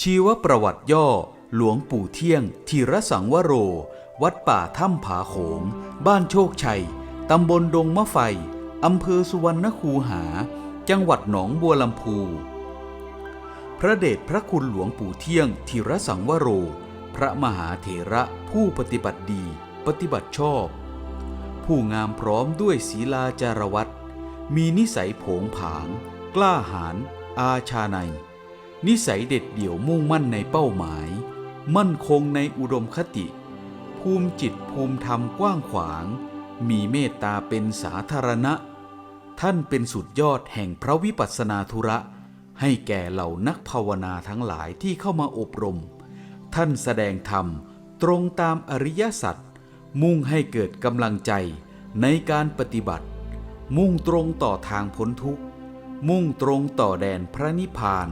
ชีวประวัติย่อ หลวงปู่เที่ยงธีรสังวโร วัดป่าถ้ำผาโขง บ้านโชคชัย ตำบลดงมะไฟ อำเภอสุวรรณคูหา จังหวัดหนองบัวลำพู พระเดชพระคุณหลวงปู่เที่ยงธีรสังวโร พระมหาเถระผู้ปฏิบัติดี ปฏิบัติชอบ ผู้งามพร้อมด้วยศีลาจารวัตมีนิสัยโผงผาง กล้าหาญอาชาใน นิสัยเด็ดเดี่ยวมุ่งมั่นในเป้าหมาย มั่นคงในอุดมคติ ภูมิจิตภูมิธรรมกว้างขวาง มีเมตตาเป็นสาธารณะ ท่านเป็นสุดยอดแห่งพระวิปัสสนาธุระ ให้แก่เหล่านักภาวนาทั้งหลายที่เข้ามาอบรม ท่านแสดงธรรมตรงตามอริยสัจมุ่งให้เกิดกำลังใจในการปฏิบัติ มุ่งตรงต่อทางพ้นทุกข์ มุ่งตรงต่อแดนพระนิพพาน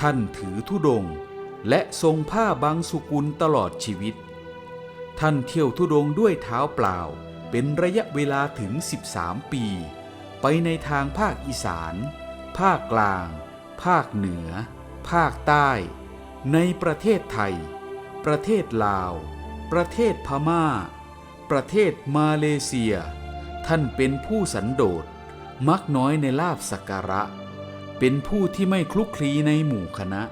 ท่านถือธุดงและทรงผ้าบางสุกุลตลอดชีวิต ท่านเที่ยวธุดงด้วยเท้าเปล่าเป็นระยะเวลาถึง 13 ปี ไปในทางภาคอีสาน ภาคกลาง ภาคเหนือ ภาคใต้ ในประเทศไทย ประเทศลาว ประเทศพม่า ประเทศมาเลเซีย ท่านเป็นผู้สันโดษมักน้อยในลาบสักการะ เป็นผู้ที่ไม่คลุกคลีในหมู่คณะ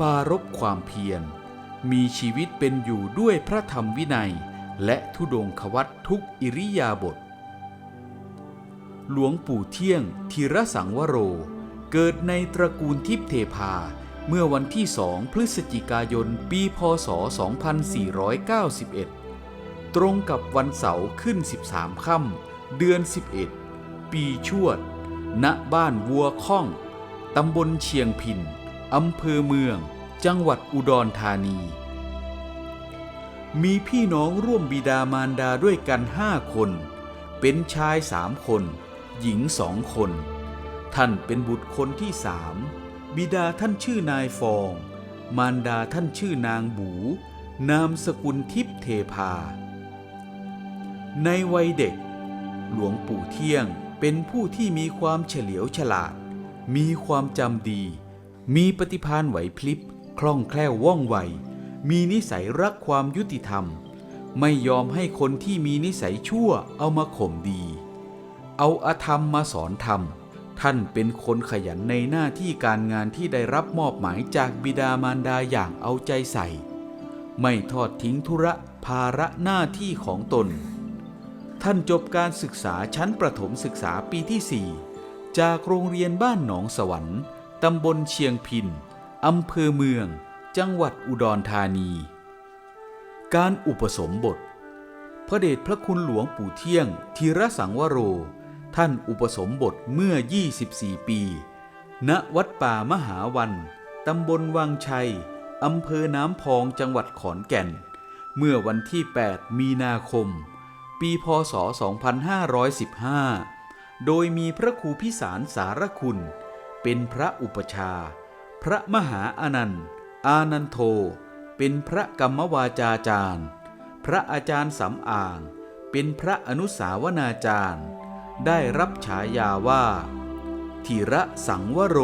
ปารบความเพียร มีชีวิตเป็นอยู่ด้วยพระธรรมวินัย และทุดงควัตทุกอิริยาบถ หลวงปู่เที่ยงธีรสังวโร เกิดในตระกูลทิพเทพา เมื่อวันที่สองพฤศจิกายน ปีพศ 2491 ตรงกับวันเสาร์ขึ้น 13 ค่ำเดือน 11 ปีชวด ณบ้านวัวข้อง ตำบลเชียงพินอำเภอเมือง จังหวัดอุดรธานี มีพี่น้องร่วมบิดามารดาด้วยกันห้าคน เป็นชายสามคน หญิงสองคน ท่านเป็นบุตรคนที่สามบิดาท่านชื่อนายฟอง มารดาท่านชื่อนางบู นามสกุลทิพเทพา ในวัยเด็ก หลวงปู่เที่ยง เป็นผู้ที่มีความเฉลียวฉลาด มีความจำดี มีปฏิภาณไหวพลิบ คล่องแคล่วว่องไว มีนิสัยรักความยุติธรรม ไม่ยอมให้คนที่มีนิสัยชั่วเอามาข่มดี เอาอาธรรมมาสอนธรรม ท่านเป็นคนขยันในหน้าที่การงานที่ได้รับมอบหมายจากบิดามารดาอย่างเอาใจใส่ ไม่ทอดทิ้งธุระภาระหน้าที่ของตน ท่านจบการศึกษาชั้นประถมศึกษาปีที่ 4 จากโรงเรียนบ้านหนองสวรรค์ ตำบลเชียงพิน อำเภอเมือง จังหวัดอุดรธานี การอุปสมบท พระเดชพระคุณหลวงปู่เที่ยงธีรสังวโร ท่านอุปสมบทเมื่อ 24 ปี ณ วัดป่ามหาวัน ตำบลวังชัย อำเภอน้ำพองจังหวัดขอนแก่น เมื่อวันที่ 8 มีนาคม ปีพศ 2515 โดยมีพระครูพิสารสารคุณ เป็นพระอุปชา พระมหาอานันต์ อานันโท เป็นพระกรรมวาจาจารย์ พระอาจารย์สำอาง เป็นพระอนุสาวนาจารย์ ได้รับฉายาว่าธีระสังวโร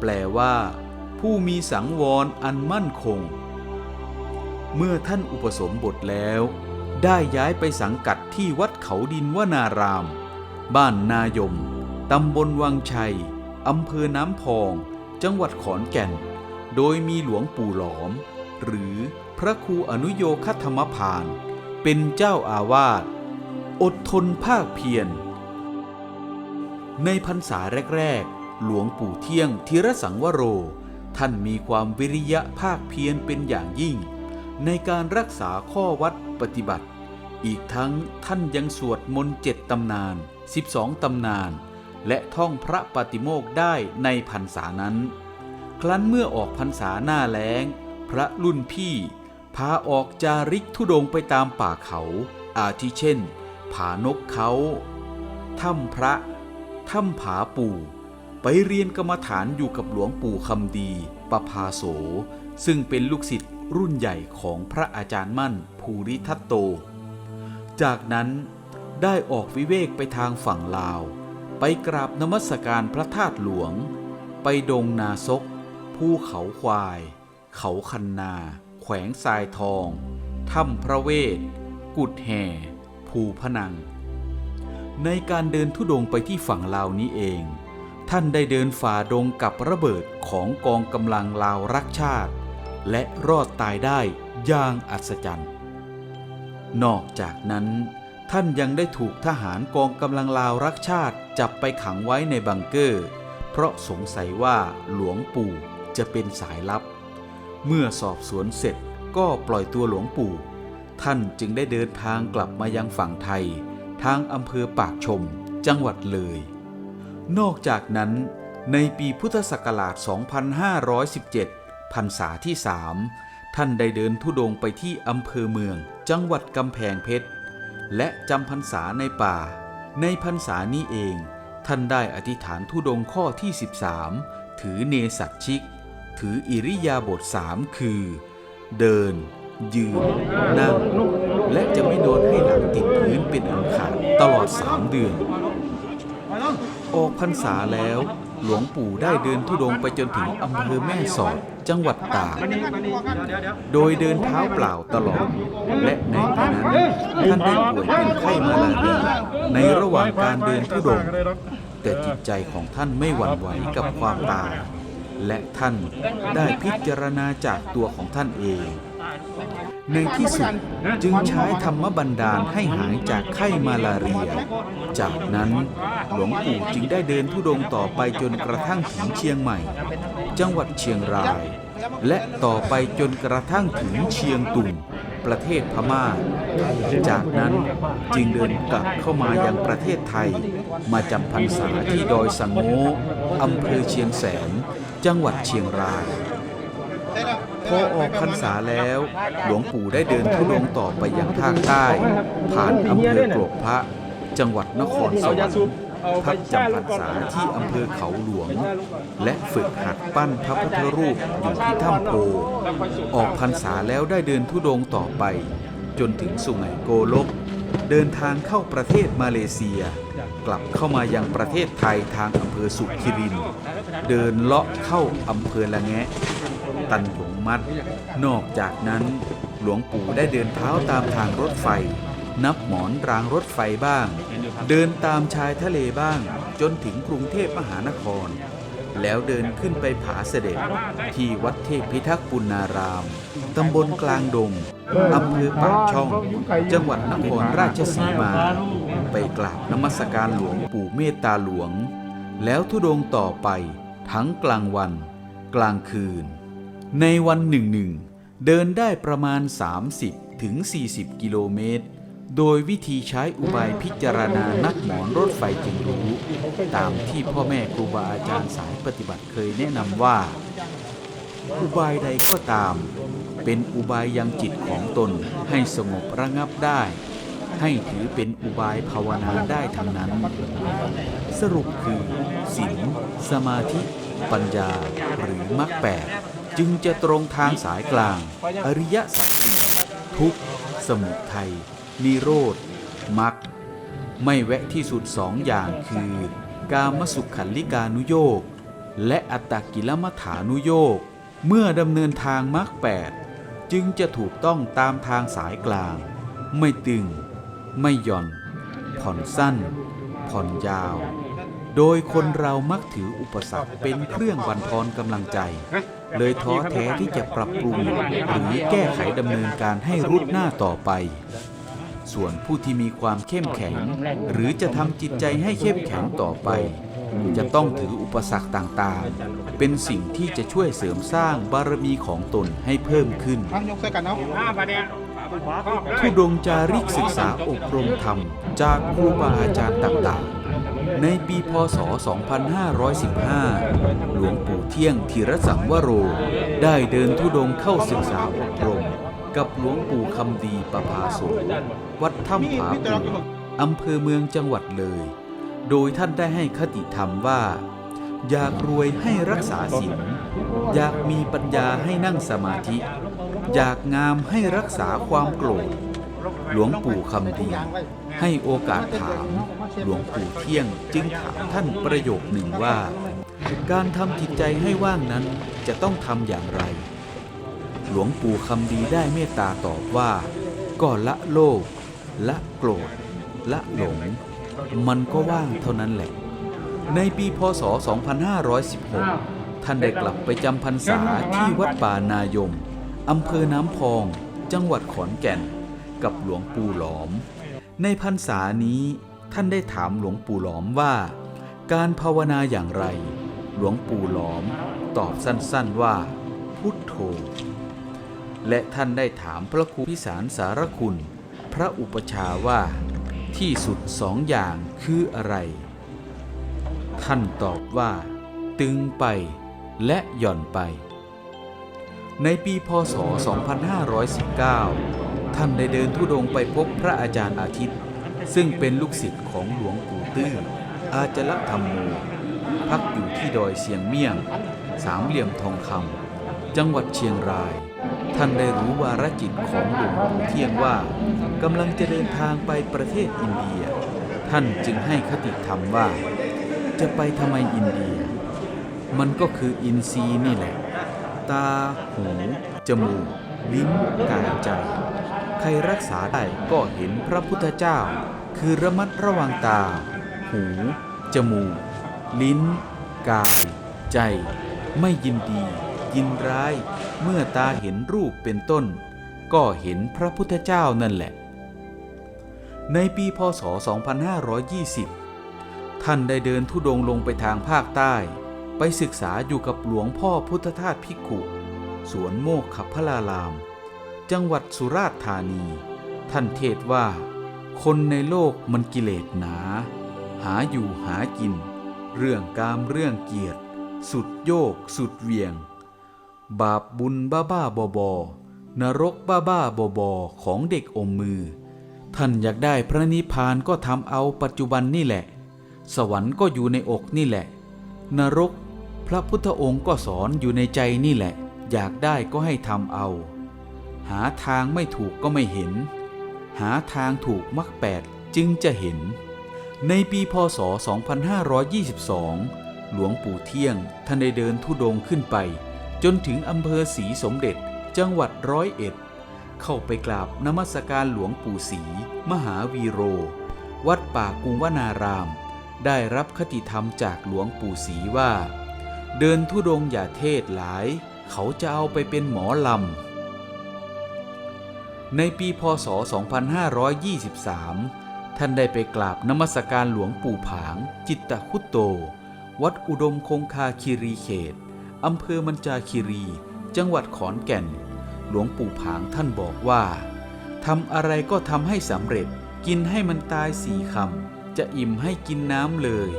แปลว่า ผู้มีสังวรอันมั่นคง เมื่อท่านอุปสมบทแล้ว ได้ย้ายไปสังกัดที่วัดเขาดินวนาราม บ้านนายม ตำบลวังชัย อำเภอน้ำพอง จังหวัดขอนแก่น โดยมีหลวงปู่หลอม หรือพระครูอนุโยคธรรมพาน เป็นเจ้าอาวาส อดทนภาคเพียร ในพรรษาแรก ๆ หลวงปู่เที่ยงธีรสังวโร ท่านมีความวิริยะภาคเพียรเป็นอย่างยิ่ง ในการรักษาข้อวัดปฏิบัติ อีกทั้งท่านยังสวดมนต์เจ็ดตำนาน 12 ตำนาน และท่องพระปฏิโมกได้ในพรรษานั้น ครั้นเมื่อออกพรรษาหน้าแล้ง พระรุ่นพี่ พาออกจาริกธุดงไปตามป่าเขา อาทิเช่น ผานกเขาถ้ำพระถ้ำผาปู่ ไปเรียนกรรมฐานอยู่กับหลวงปู่คำดีปภาโส ซึ่งเป็นลูกศิษย์รุ่นใหญ่ของพระอาจารย์มั่นภูริทัตโต จากนั้นได้ออกวิเวกไปทางฝั่งลาว ไปกราบนมัสการพระธาตุหลวง ไปดงนาซก ภูเขาควาย เขาคันนา แขวงทรายทอง ถ้ำพระเวท กุดแห่ ภูพนัง ในการเดินทุดงไปที่ฝั่งลาวนี้เอง ท่านได้เดินฝ่าดงกับระเบิดของกองกำลังลาวรักชาติ และรอดตายได้อย่างอัศจรรย์ นอกจากนั้น ท่านยังได้ถูกทหารกองกำลังลาวรักชาติจับไปขังไว้ในบังเกอร์ เพราะสงสัยว่าหลวงปู่จะเป็นสายลับ เมื่อสอบสวนเสร็จก็ปล่อยตัวหลวงปู่ ท่านจึงได้เดินทางกลับมายังฝั่งไทย ทางอำเภอปากชม จังหวัดเลย นอกจากนั้น ในปีพุทธศักราช 2517พรรษาที่3ท่านได้เดินทุดงไปที่อำเภอเมือง จังหวัดกำแพงเพชร และจำพรรษาในป่า ในพรรษานี้เอง ท่านได้อธิษฐานทุดงข้อที่ 13 ถือเนสัตชิก ถืออิริยาบถสามคือ เดิน ยืน นั่ง และจะไม่โดนให้หลังติดพื้นเป็นอันขาดตลอด3เดือน ออกพรรษาแล้ว หลวงปู่ได้เดินทุดงไปจนถึงอำเภอแม่สอด จังหวัดตาก โดยเดินเท้าเปล่าตลอด และในปีนั้นท่านได้ป่วยเป็นไข้มาลาเรียในระหว่างการเดินทุดง แต่จิตใจของท่านไม่หวั่นไหวกับความตาย และท่านได้พิจารณาจากตัวของท่านเอง ในที่สุดจึงใช้ธรรมบันดาลให้หายจากไข้มาลาเรีย จากนั้นหลวงปู่จึงได้เดินทุดงค์ต่อไปจนกระทั่งถึงเชียงใหม่ จังหวัดเชียงราย และต่อไปจนกระทั่งถึงเชียงตุงประเทศพม่า จากนั้นจึงเดินกลับเข้ามายังประเทศไทย มาจำพรรษาที่ดอยสังโงอำเภอเชียงแสน จังหวัดเชียงราย พอออกพรรษาแล้ว หลวงปู่ได้เดินทุดงต่อไปยังภาคใต้ ผ่านอำเภอกรกพระ จังหวัดนครสวรรค์พักจำพรรษาที่อำเภอเขาหลวง และฝึกหัดปั้นพระพุทธรูปอยู่ที่ถ้ำโพออกพรรษาแล้วได้เดินทุดงต่อไป จนถึงสุไหงโกลก เดินทางเข้าประเทศมาเลเซีย กลับเข้ามายังประเทศไทยทางอำเภอสุขิริน เดินเลาะเข้าอำเภอละแงะ ตันหยง มัดนอกจากนั้น หลวงปู่ได้เดินเท้าตามทางรถไฟ นับหมอนรางรถไฟบ้าง เดินตามชายทะเลบ้าง จนถึงกรุงเทพมหานคร แล้วเดินขึ้นไปผาเสด็จ ที่วัดเทพพิทักษ์ปุณาราม ตำบลกลางดงอำเภอปากช่อง จังหวัดนครราชสีมา ไปกราบนมัสการหลวงปู่เมตตาหลวง แล้วทุดงต่อไปทั้งกลางวัน กลางคืน ในวันหนึ่งหนึ่งเดินได้ประมาณ 30 ถึง 40 กิโลเมตร โดยวิธีใช้อุบายพิจารณานักหมอนรถไฟจึงรู้ ตามที่พ่อแม่ครูบาอาจารย์สายปฏิบัติเคยแนะนำว่า อุบายใดก็ตาม เป็นอุบายยังจิตของตนให้สงบระงับได้ ให้ถือเป็นอุบายภาวนาได้ทั้งนั้น สรุปคือศีลสมาธิ ปัญญาหรือมรรคแปด จึงจะตรงทางสายกลาง อริยสัจสี่ทุกสมุทัยนิโรธมรรคไม่แวะที่สุดสองอย่างคือ กามสุขขันลิกานุโยกและอัตตกิลมัฐานุโยกเมื่อดำเนินทางมรรคแปดจึงจะถูกต้องตามทางสายกลาง ไม่ตึง ไม่หย่อน ผ่อนสั้น ผ่อนยาว โดยคนเรามักถืออุปสรรคเป็นเครื่องบันทอนกำลังใจ เลยท้อแท้ที่จะปรับปรุงหรือแก้ไขดำเนินการให้รุดหน้าต่อไป ส่วนผู้ที่มีความเข้มแข็ง หรือจะทำจิตใจให้เข้มแข็งต่อไป จะต้องถืออุปสรรคต่างๆ เป็นสิ่งที่จะช่วยเสริมสร้างบารมีของตนให้เพิ่มขึ้นทั้งยกใส่กันเนาะผู้ดงจาริกศึกษาอบรมธรรม จากครูบาอาจารย์ต่างๆ ในปีพศ 2515 หลวงปู่เที่ยงธีรสังวโร ได้เดินทุดงเข้าศึกษาอบรม กับหลวงปู่คำดีประภาโสวัดถ้ำผาปูอำเภอเมืองจังหวัดเลย โดยท่านได้ให้คติธรรมว่า อยากรวยให้รักษาศีลอยากมีปัญญาให้นั่งสมาธิ อยากงามให้รักษาความโกรธ หลวงปู่คำดี ให้โอกาสถาม หลวงปู่เที่ยงจึงถามท่านประโยคหนึ่งว่า การทำจิตใจให้ว่างนั้นจะต้องทำอย่างไร หลวงปู่คำดีได้เมตตาตอบว่า ก็ละโลภละโกรธ ละหลง มันก็ว่างเท่านั้นแหละ ในปีพศ 2516 ท่านได้กลับไปจำพรรษาที่วัดป่านายมอำเภอน้ำพอง จังหวัดขอนแก่น กับหลวงปู่หลอม ในพรรษานี้ ท่านได้ถามหลวงปู่หลอมว่า การภาวนาอย่างไร หลวงปู่หลอมตอบสั้นๆว่า พุทโธ และท่านได้ถามพระครูพิสารสารคุณ พระอุปชาว่า ที่สุดสองอย่างคืออะไร ท่านตอบว่า ตึงไปและหย่อนไป ในปีพศ 2519 ท่านได้เดินทุดงค์ไปพบพระอาจารย์อาทิตย์ ซึ่งเป็นลูกศิษย์ของหลวงปู่ตื้ออาจละธรรมโมพักอยู่ที่ดอยเสียงเมี่ยง สามเหลี่ยมทองคำจังหวัดเชียงราย ท่านได้รู้วาระจิตของหลวงปู่เที่ยงว่ากำลังจะเดินทางไปประเทศอินเดีย ท่านจึงให้คติธรรมว่า จะไปทำไมอินเดีย มันก็คืออินทรีย์นี่แหละ ตา หู จมูก ลิ้น กายใจ ใครรักษาได้ก็เห็นพระพุทธเจ้า คือระมัดระวังตา หู จมูก ลิ้น กาย ใจ ไม่ยินดี ยินร้าย เมื่อตาเห็นรูปเป็นต้น ก็เห็นพระพุทธเจ้านั่นแหละ ในปีพศ 2520 ท่านได้เดินทุดงค์ลงไปทางภาคใต้ ไปศึกษาอยู่กับหลวงพ่อพุทธทาสพิกุสวนโมกขพลาราม จังหวัดสุราษฎร์ธานี ท่านเทศว่า คนในโลกมันกิเลสหนา หาอยู่หากิน เรื่องกามเรื่องเกียรติ สุดโยก สุดเวียง บาปบุญบ้าบ้าบอบอนรกบ้าบ้าบอบอของเด็กอมมือ ท่านอยากได้พระนิพพานก็ทำเอาปัจจุบันนี่แหละ สวรรค์ก็อยู่ในอกนี่แหละ นรก พระพุทธองค์ก็สอนอยู่ในใจนี่แหละ อยากได้ก็ให้ทำเอา หาทางไม่ถูกก็ไม่เห็น หาทางถูกมรรคแปดจึงจะเห็น ในปีพศ 2522 หลวงปู่เที่ยงท่านได้เดินทุดงค์ขึ้นไป จนถึงอำเภอศรีสมเด็จจังหวัดร้อยเอ็ด เข้าไปกราบนมัสการหลวงปู่ศรีมหาวีโร วัดป่ากุงวนาราม ได้รับคติธรรมจากหลวงปู่ศรีว่า เดินทุดงค์อย่าเทศหลาย เขาจะเอาไปเป็นหมอลำ ในปีพศ 2523 ท่านได้ไปกราบนมัสการหลวงปู่ผาง จิตตคุตโต วัดอุดมคงคาคีรีเขต อำเภอมันจาคีรี จังหวัดขอนแก่น หลวงปู่ผางท่านบอกว่าทำอะไรก็ทำให้สำเร็จ กินให้มันตายสี่คำ จะอิ่มให้กินน้ำเลย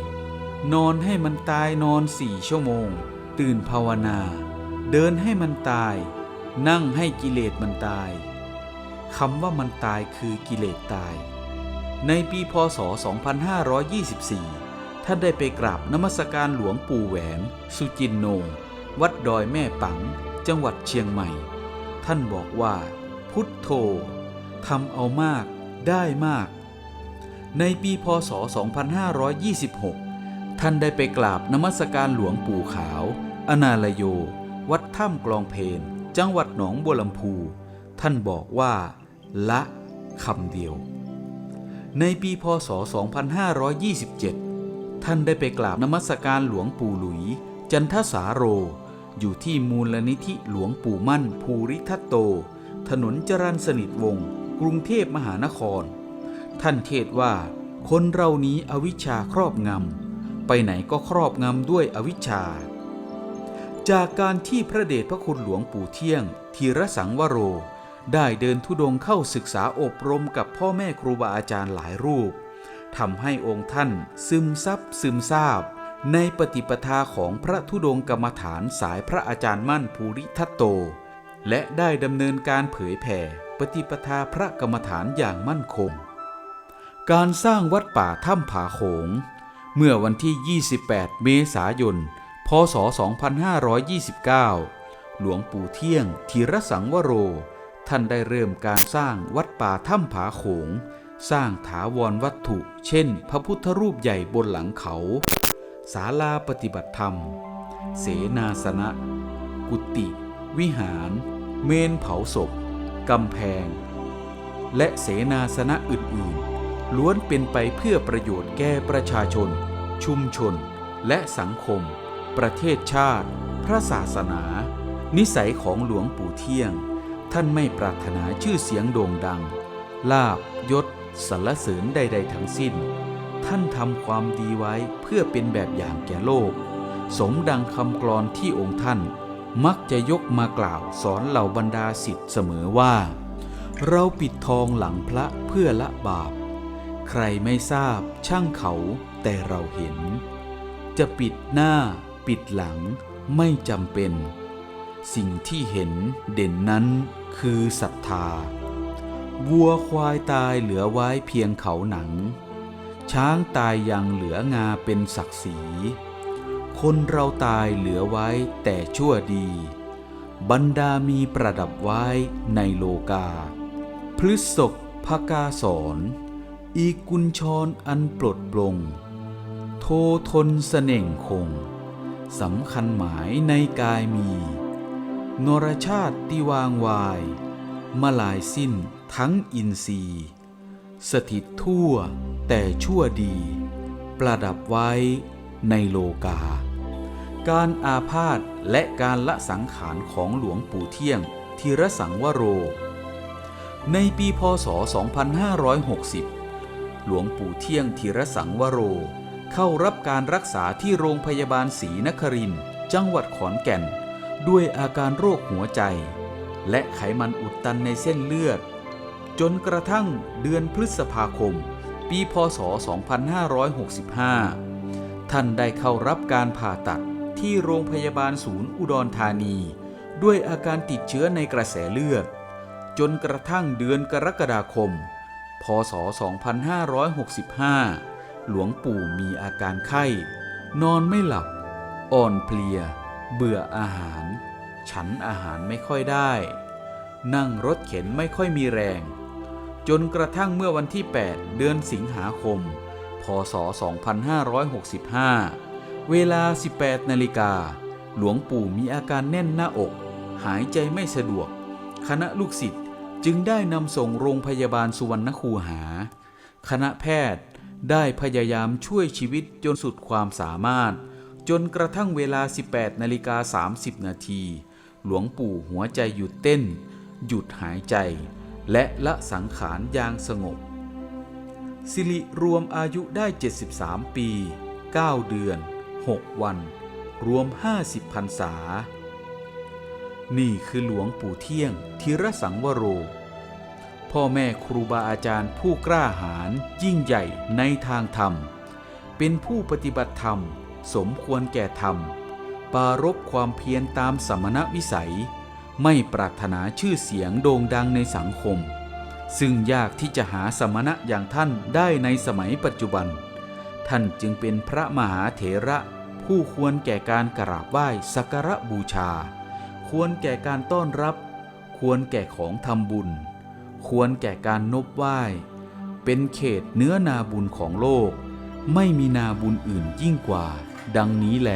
นอนให้มันตายนอนสี่ชั่วโมง ตื่นภาวนา เดินให้มันตาย นั่งให้กิเลสมันตาย คำว่ามันตายคือกิเลสตาย ในปีพศ 2524 ท่านได้ไปกราบนมัสการหลวงปู่แหวน สุจินโน วัดดอยแม่ปัง จังหวัดเชียงใหม่ ท่านบอกว่า พุทโธทำเอามากได้มาก ในปีพศ 2526 ท่านได้ไปกราบนมัสการหลวงปู่ขาว อนาลโย วัดถ้ำกลองเพน จังหวัดหนองบัวลำพู ท่านบอกว่า ละคำเดียว ในปีพศ 2527 ท่านได้ไปกราบนมัสการหลวงปู่หลุย จันทสาโร อยู่ที่มูลนิธิหลวงปู่มั่น ภูริทัตโต ถนนจรัญสนิทวงศ์กรุงเทพมหานคร ท่านเทศว่า คนเรานี้อวิชชาครอบงำ ไปไหนก็ครอบงำด้วยอวิชชา จากการที่พระเดชพระคุณหลวงปู่เที่ยง ธีรสังวโร ได้เดินทุดงเข้าศึกษาอบรมกับพ่อแม่ครูบาอาจารย์หลายรูปทำให้องค์ท่านซึมซับซึมซาบ ในปฏิปทาของพระธุดงกรรมฐานสายพระอาจารย์มั่นภูริทัตโต และได้ดำเนินการเผยแผ่ปฏิปทาพระกรรมฐานอย่างมั่นคง การสร้างวัดป่าถ้ำผาโขง เมื่อวันที่ 28 เมษายน พศ 2529 หลวงปู่เที่ยงธีรสังวโร ท่านได้เริ่มการสร้างวัดป่าถ้ำผาโขง สร้างถาวรวัตถุ เช่น พระพุทธรูปใหญ่บนหลังเขา ศาลาปฏิบัติธรรม เสนาสนะ กุฏิวิหาร เมนเผาศพกำแพง และเสนาสนะอื่นๆ ล้วนเป็นไปเพื่อประโยชน์แก่ประชาชน ชุมชน และสังคม ประเทศชาติ พระศาสนา นิสัยของหลวงปู่เที่ยง ท่านไม่ปรารถนาชื่อเสียงโด่งดัง ลาบยศสรรเสริญใด ๆ ทั้งสิ้น ท่านทำความดีไว้เพื่อเป็นแบบอย่างแก่โลก สมดังคำกลอนที่องค์ท่านมักจะยกมากล่าวสอนเหล่าบรรดาสิทธิ์เสมอว่า เราปิดทองหลังพระเพื่อละบาป ใครไม่ทราบช่างเขาแต่เราเห็น จะปิดหน้าปิดหลังไม่จำเป็น สิ่งที่เห็นเด่นนั้น คือศรัทธา วัวควายตายเหลือไว้เพียงเขาหนัง ช้างตายยังเหลืองาเป็นศักดิ์ศรี คนเราตายเหลือไว้แต่ชั่วดี บรรดามีประดับไว้ในโลกา พฤษกพกาสอน อีกุญชรอันปลดปลง โททนเสน่งคง สำคัญหมายในกายมี นรชาติที่วางวายมาลายสิ้นทั้งอินทรีย์ สถิตทั่วแต่ชั่วดี ประดับไว้ในโลกา การอาพาธและการละสังขารของหลวงปู่เที่ยงธีรสังวโร ในปีพศ 2560 หลวงปู่เที่ยงธีรสังวโร เข้ารับการรักษาที่โรงพยาบาลศรีนครินจังหวัดขอนแก่น ด้วยอาการโรคหัวใจ และไขมันอุดตันในเส้นเลือด จนกระทั่งเดือนพฤษภาคม ปีพศ 2565 ท่านได้เข้ารับการผ่าตัดที่โรงพยาบาลศูนย์อุดรธานี ด้วยอาการติดเชื้อในกระแสเลือด จนกระทั่งเดือนกรกฎาคม พศ 2565 หลวงปู่มีอาการไข้ นอนไม่หลับ อ่อนเพลีย เบื่ออาหาร ฉันอาหารไม่ค่อยได้ นั่งรถเข็นไม่ค่อยมีแรง จนกระทั่งเมื่อวันที่ 8 เดือนสิงหาคม พศ 2565 เวลา 18 นาฬิกา หลวงปู่มีอาการแน่นหน้าอก หายใจไม่สะดวก คณะลูกศิษย์จึงได้นำส่งโรงพยาบาลสุวรรณคูหา คณะแพทย์ได้พยายามช่วยชีวิตจนสุดความสามารถ จนกระทั่งเวลา 18นาฬิกา30 นาที หลวงปู่หัวใจหยุดเต้น หยุดหายใจ และละสังขารอย่างสงบ สิริรวมอายุได้ 73 ปี 9 เดือน 6 วัน รวม 50พรรษา นี่คือหลวงปู่เที่ยงธีรสังวโร พ่อแม่ครูบาอาจารย์ผู้กล้าหาญยิ่งใหญ่ในทางธรรม เป็นผู้ปฏิบัติธรรม สมควรแก่ธรรมปรารบความเพียรตามสมณวิสัย ไม่ปรารถนาชื่อเสียงโด่งดังในสังคม ซึ่งยากที่จะหาสมณะอย่างท่านได้ในสมัยปัจจุบัน ท่านจึงเป็นพระมหาเถระผู้ควรแก่การกราบไหว้สักการะบูชา ควรแก่การต้อนรับ ควรแก่ของทำบุญ ควรแก่การนบไหว้ เป็นเขตเนื้อนาบุญของโลก ไม่มีนาบุญอื่นยิ่งกว่า ดังนี้แล